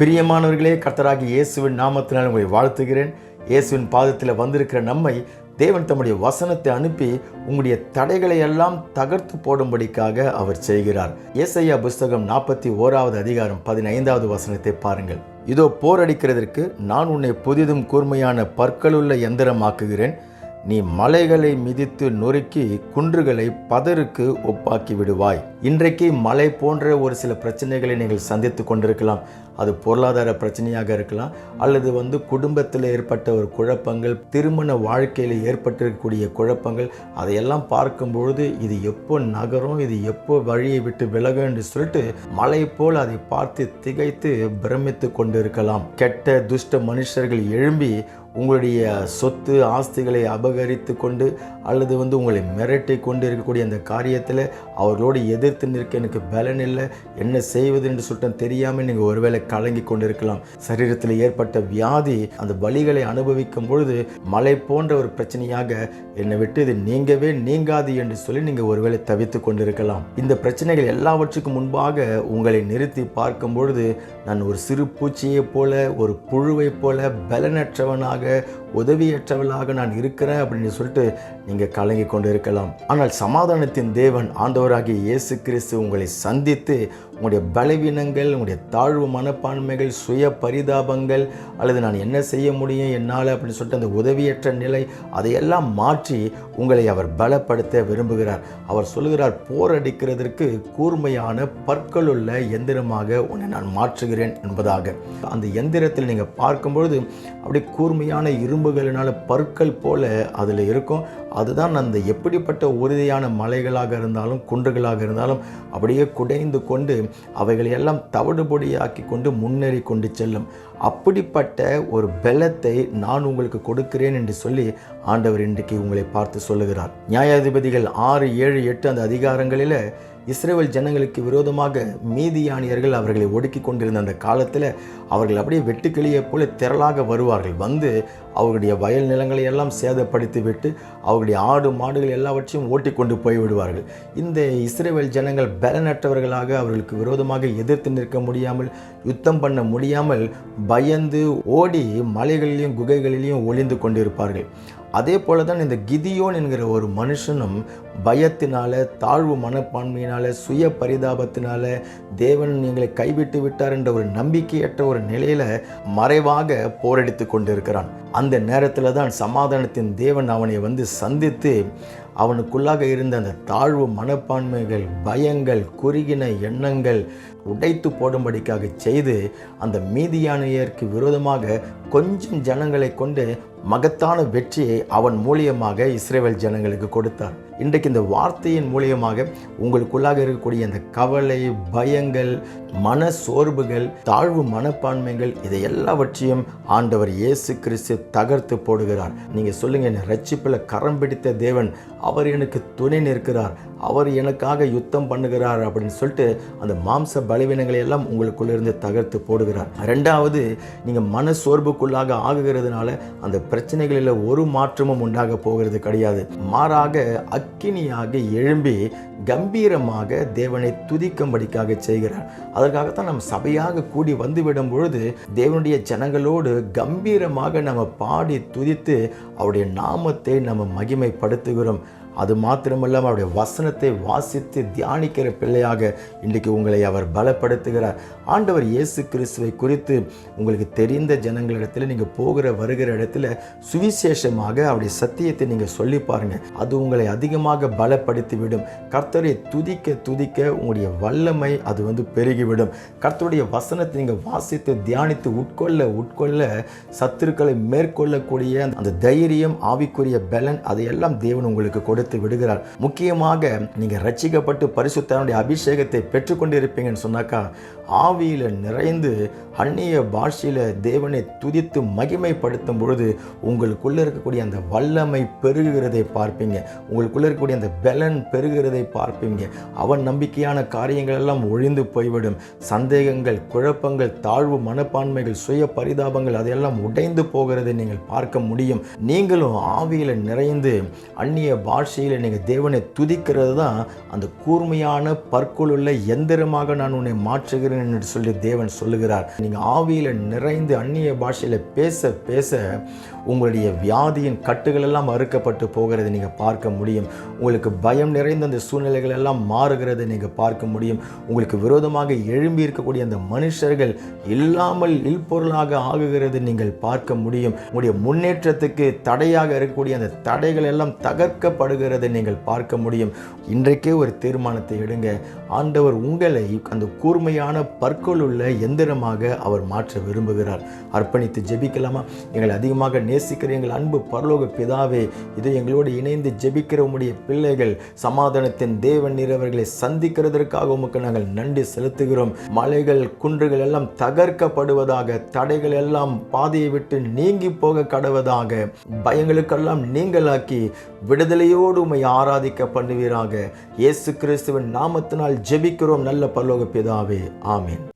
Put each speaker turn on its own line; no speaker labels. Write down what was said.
பிரியமானவர்களே கர்த்தராகி இயேசுவின் நாமத்தினால் உங்களை வாழ்த்துகிறேன். இயேசுவின் பாதத்தில் வந்திருக்கிற நம்மை தேவன் தம்முடைய வசனத்தை அனுப்பி உங்களுடைய தடைகளை எல்லாம் தகர்த்து போடும்படிக்காக அவர் செய்கிறார். ஏசையா புஸ்தகம் நாற்பத்தி ஓராவது அதிகாரம் பதினைந்தாவது வசனத்தை பாருங்கள். இதோ போரடிக்கிறதற்கு நான் உன்னை புதிதும் கூர்மையான பற்களுள்ள எந்திரமாக்குகிறேன். நீ மலைகளை மிதித்து நொறுக்கி குன்றுகளை பதருக்கு ஒப்பாக்கி விடுவாய். இன்றைக்கு மலை போன்ற ஒரு சில பிரச்சனைகளை நீங்கள் சந்தித்து கொண்டிருக்கலாம். அது பொருளாதார பிரச்சனையாக இருக்கலாம் அல்லது வந்து குடும்பத்தில் ஏற்பட்ட ஒரு குழப்பங்கள் திருமண வாழ்க்கையில் ஏற்பட்டிருக்கக்கூடிய குழப்பங்கள் அதையெல்லாம் பார்க்கும்பொழுது இது எப்போ நகரும் இது எப்போ வழியை விட்டு விலகும் என்று சொல்லிட்டு மலை போல் அதை பார்த்து திகைத்து பிரமித்து கொண்டிருக்கலாம். கெட்ட துஷ்ட மனுஷர்கள் எழும்பி உங்களுடைய சொத்து ஆஸ்திகளை அபகரித்து கொண்டு அல்லது வந்து உங்களை மிரட்டி கொண்டு இருக்கக்கூடிய அந்த காரியத்தில் அவர்களோடு எதிர்த்து நிற்க எனக்கு பலன் இல்லை. என்ன செய்வது என்று சொல்லிட்டு தெரியாமல் நீங்கள் ஒருவேளை கலங்கி கொண்டிருக்கலாம். சரீரத்தில் ஏற்பட்ட வியாதி அந்த வழிகளை அனுபவிக்கும் பொழுது மலை போன்ற ஒரு பிரச்சனையாக என்னை விட்டு இது நீங்கவே நீங்காது என்று சொல்லி நீங்கள் ஒருவேளை தவித்து கொண்டிருக்கலாம். இந்த பிரச்சனைகள் எல்லாவற்றுக்கும் முன்பாக உங்களை நிறுத்தி பார்க்கும் பொழுது நான் ஒரு சிறு பூச்சியைப் போல ஒரு புழுவைப் போல பலனற்றவனாக ஆக உதவியற்றவளாக நான் இருக்கிறேன் அப்படின்னு சொல்லிட்டு நீங்கள் கலங்கி கொண்டு இருக்கலாம் ஆனால் சமாதானத்தின் தேவன் ஆண்டவராகிய இயேசு கிறிஸ்து உங்களை சந்தித்து உங்களுடைய பலவீனங்கள் உங்களுடைய தாழ்வு மனப்பான்மைகள் சுய பரிதாபங்கள் அல்லது நான் என்ன செய்ய முடியும் என்னால் அப்படின்னு சொல்லிட்டு அந்த உதவியற்ற நிலை அதையெல்லாம் மாற்றி உங்களை அவர் பலப்படுத்த விரும்புகிறார். அவர் சொல்லுகிறார் போரடிக்கிறதற்கு கூர்மையான பற்களுள்ள எந்திரமாக உன்னை நான் மாற்றுகிறேன் என்பதாக. அந்த எந்திரத்தில் நீங்கள் பார்க்கும்பொழுது அப்படி கூர்மையான இரும்புகளினால பற்கள் போல அதில் இருக்கும். அதுதான் அந்த எப்படிப்பட்ட உறுதியான மலைகளாக இருந்தாலும் குன்றுகளாக இருந்தாலும் அப்படியே குடைந்து கொண்டு அவைகளை எல்லாம் தவிடுபொடியாக்கி கொண்டு முன்னேறி கொண்டு செல்லும். அப்படிப்பட்ட ஒரு பலத்தை நான் உங்களுக்கு கொடுக்கிறேன் என்று சொல்லி ஆண்டவர் இன்றைக்கு உங்களை பார்த்து சொல்லுகிறார். நியாயாதிபதிகள் ஆறு ஏழு எட்டு அந்த அதிகாரங்களில் இஸ்ரேல் ஜனங்களுக்கு விரோதமாக மீதியானியர்கள் அவர்களை ஒடுக்கி கொண்டிருந்த அந்த காலத்தில் அவர்கள் அப்படியே வெட்டுக்கிளியை போல திரளாக வருவார்கள். வந்து அவர்களுடைய வயல் நிலங்களை எல்லாம் சேதப்படுத்தி விட்டு அவர்களுடைய ஆடு மாடுகள் எல்லாவற்றையும் ஓட்டி கொண்டு போய் விடுவார்கள் இந்த இஸ்ரேல் ஜனங்கள் பலனற்றவர்களாக அவர்களுக்கு விரோதமாக எதிர்த்து நிற்க முடியாமல் யுத்தம் பண்ண முடியாமல் பயந்து ஓடி மலைகளிலும் குகைகளிலும் ஒளிந்து கொண்டிருப்பார்கள். அதே போல தான் இந்த கிதியோன் என்கிற ஒரு மனுஷனும் பயத்தினால தாழ்வு மனப்பான்மையினால சுய பரிதாபத்தினால தேவன் எங்களை கைவிட்டு விட்டார் என்ற ஒரு நம்பிக்கையற்ற ஒரு நிலையில மறைவாக போரடித்து கொண்டிருக்கிறான். அந்த நேரத்தில் தான் சமாதானத்தின் தேவன் அவனை வந்து சந்தித்து அவனுக்குள்ளாக இருந்த அந்த தாழ்வு மனப்பான்மைகள் பயங்கள் குறுகின எண்ணங்கள் உடைத்து போடும்படிக்காக செய்து அந்த மீதியானையர்க்கு விரோதமாக கொஞ்சம் ஜனங்களை கொண்டு மகத்தான வெற்றியை அவன் மூலியமாக இஸ்ரேல் ஜனங்களுக்கு கொடுத்தார். இன்றைக்கு இந்த வார்த்தையின் மூலியமாக உங்களுக்குள்ளாக இருக்கக்கூடிய அந்த கவலை பயங்கள் மன சோர்வுகள் தாழ்வு மனப்பான்மைகள் இதை எல்லாவற்றையும் ஆண்டவர் இயேசு கிறிஸ்து தகர்த்து போடுகிறார். நீங்கள் சொல்லுங்கள் என்னை ரட்சிப்பில் கரம் பிடித்த தேவன் அவர் எனக்கு துணை நிற்கிறார். அவர் எனக்காக யுத்தம் பண்ணுகிறார் அப்படின்னு சொல்லிட்டு அந்த மாம்ச பலவீனங்களை எல்லாம் உங்களுக்குள்ளிருந்து தகர்த்து போடுகிறார். ரெண்டாவது நீங்கள் மன சோர்வுக்குள்ளாக ஆகுகிறதுனால அந்த பிரச்சனைகளில் ஒரு மாற்றமும் உண்டாக போகிறது கிடையாது. மாறாக அக்கினியாக எழும்பி கம்பீரமாக தேவனை துதிக்கும்படிக்காக செய்கிறார். அதற்காகத்தான் நம்ம சபையாக கூடி வந்துவிடும் பொழுது தேவனுடைய ஜனங்களோடு கம்பீரமாக நம்ம பாடி துதித்து அவருடைய நாமத்தை நம்ம மகிமைப்படுத்துகிறோம். அது மாத்திரமில்லாமல் அவருடைய வசனத்தை வாசித்து தியானிக்கிற பிள்ளையாக இன்றைக்கு உங்களை அவர் பலப்படுத்துகிறார். ஆண்டவர் இயேசு கிறிஸ்துவை குறித்து உங்களுக்கு தெரிந்த ஜனங்களிடத்தில் நீங்கள் போகிற வருகிற இடத்துல சுவிசேஷமாக அவருடைய சத்தியத்தை நீங்கள் சொல்லி பாருங்கள் அது உங்களை அதிகமாக பலப்படுத்திவிடும். கர்த்தரை துதிக்க துதிக்க உங்களுடைய வல்லமை அது வந்து பெருகிவிடும். கர்த்தருடைய வசனத்தை நீங்கள் வாசித்து தியானித்து உட்கொள்ள உட்கொள்ள சத்துருக்களை மேற்கொள்ளக்கூடிய அந்த தைரியம் ஆவிக்குரிய பலன் அதையெல்லாம் தேவன் உங்களுக்கு கொடுத்து விடுகிறார். முக்கியமாக நீங்கள் ரட்சிக்கப்பட்டு பரிசுத்தனுடைய அபிஷேகத்தை பெற்றுக்கொண்டிருப்பீங்கன்னு சொன்னாக்கா ஆவியில் நிறைந்து அந்நிய பாஷையில் தேவனை துதித்து மகிமைப்படுத்தும் பொழுது உங்களுக்குள்ளே இருக்கக்கூடிய அந்த வல்லமை பெருகுகிறதை பார்ப்பீங்க. உங்களுக்குள்ளே இருக்கக்கூடிய அந்த பலன் பெருகிறதை பார்ப்பீங்க. அவன் நம்பிக்கையான காரியங்கள் எல்லாம் ஒழிந்து போய்விடும். சந்தேகங்கள் குழப்பங்கள் தாழ்வு மனப்பான்மைகள் சுய பரிதாபங்கள் அதையெல்லாம் உடைந்து போகிறதை நீங்கள் பார்க்க முடியும். நீங்களும் ஆவியில் நிறைந்து அந்நிய பாஷையில் நீங்கள் தேவனை துதிக்கிறது தான் அந்த கூர்மையான பற்களுள்ள எந்திரமாக நான் உன்னை மாற்றுகிறேன் என்று சொல்லி தேவன் சொல்லுகிறார். நீங்கள் ஆவியில் நிறைந்து அந்நிய பாஷையில் பேச பேச உங்களுடைய வியாதியின் கட்டுகள் எல்லாம் அறுக்கப்பட்டு போகிறதை நீங்கள் பார்க்க முடியும். உங்களுக்கு பயம் நிறைந்த அந்த சூழ்நிலைகள் எல்லாம் மாறுகிறதை நீங்கள் பார்க்க முடியும். உங்களுக்கு விரோதமாக எழும்பி இருக்கக்கூடிய அந்த மனுஷர்கள் இல்லாமல் இல்பொருளாக ஆகுகிறது நீங்கள் பார்க்க முடியும். உங்களுடைய முன்னேற்றத்துக்கு தடையாக இருக்கக்கூடிய அந்த தடைகள் எல்லாம் தகர்க்கப்படுகிறது. நீங்கள் பார்க்க முடியும். இன்றைக்கே ஒரு தீர்மானத்தை எடுங்க. ஆண்டவர் உங்களை அந்த கூர்மையான பற்கள் உள்ள எந்திரமாக அவர் மாற்ற விரும்புகிறார். அர்ப்பணித்து ஜெபிக்கலாமா? எங்களை அதிகமாக நேசிக்கிற எங்கள் அன்பு பரலோக பிதாவே இது எங்களோடு இணைந்து ஜெபிக்கிற உடைய பிள்ளைகள் சமாதானத்தின் தேவன் நிறவர்களை சந்திக்கிறதற்காக உமக்கு நாங்கள் நன்றி செலுத்துகிறோம். மலைகள் குன்றுகள் எல்லாம் தகர்க்கப்படுவதாக தடைகள் எல்லாம் பாதையை விட்டு நீங்கி போக கடவதாக பயங்களுக்கெல்லாம் நீங்களாக்கி விடுதலையோடு உம்மை ஆராதிக்க பண்ணுவீராக. இயேசு கிறிஸ்துவின் நாமத்தினால் ஜெபிக்கிறோம். நல்ல பரலோக பிதாவே. ஆமீன்.